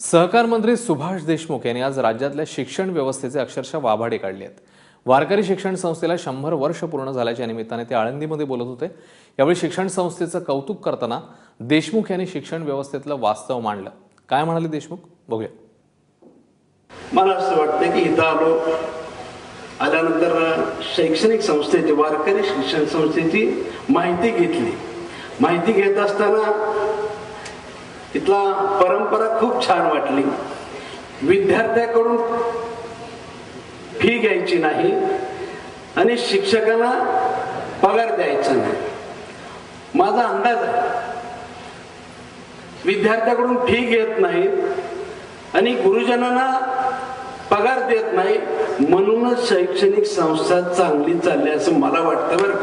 सहकार मंत्री सुभाष देशमुख यांनी आज राज्यातल्या शिक्षण व्यवस्थेचे अक्षरशः वाभाडे काढले आहेत. वारकरी शिक्षण संस्थेला शंभर वर्ष पूर्ण झाल्याच्या निमित्ताने ते आळंदीमध्ये बोलत होते. यावेळी शिक्षण संस्थेचं कौतुक करताना देशमुख यांनी शिक्षण व्यवस्थेतलं वास्तव मांडलं. काय म्हणाले देशमुख? बघूया. मला असं वाटतं की इथं आलो आल्यानंतर शैक्षणिक संस्थेची वारकरी शिक्षण संस्थेची माहिती घेतली. माहिती घेत असताना इथला परंपरा खूप छान वाटली. विद्यार्थ्याकडून फी घ्यायची नाही आणि शिक्षकांना पगार द्यायचा नाही. माझा अंदाज आहे. विद्यार्थ्याकडून फी घेत नाहीत आणि गुरुजनांना पगार देत नाही म्हणूनच शैक्षणिक संस्था चांगली चालली असं मला वाटतं बरं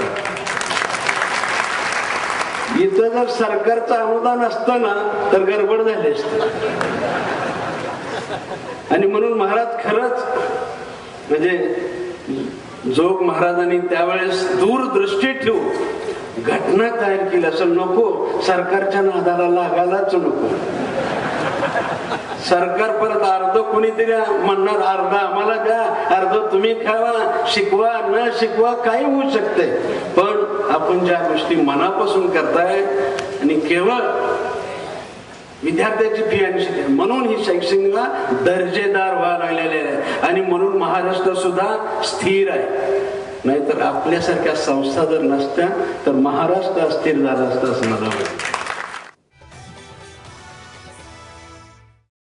इथं जर सरकारचं अनुदान असतं ना तर गडबड झाली असत. आणि म्हणून महाराज खरंच म्हणजे जोग महाराजांनी त्यावेळेस दूरदृष्टी ठेवून घटना तयार केली. असं नको सरकारच्या नादाला लागायलाच नको. सरकार परत अर्ध कोणीतरी म्हणणार अर्ध आम्हाला द्या अर्ध तुम्ही खावा शिकवा न शिकवा काही होऊ शकते पण आपण ज्या गोष्टी मनापासून करताय आणि केवळ विद्यार्थ्याची फी आणि म्हणून ही शैक्षणिकला दर्जेदार व्हा लागलेले आहे. आणि म्हणून महाराष्ट्र सुद्धा स्थिर आहे. नाहीतर आपल्यासारख्या संस्था जर नसत्या तर महाराष्ट्र अस्थिर झाला असतं असं मला वाटतं.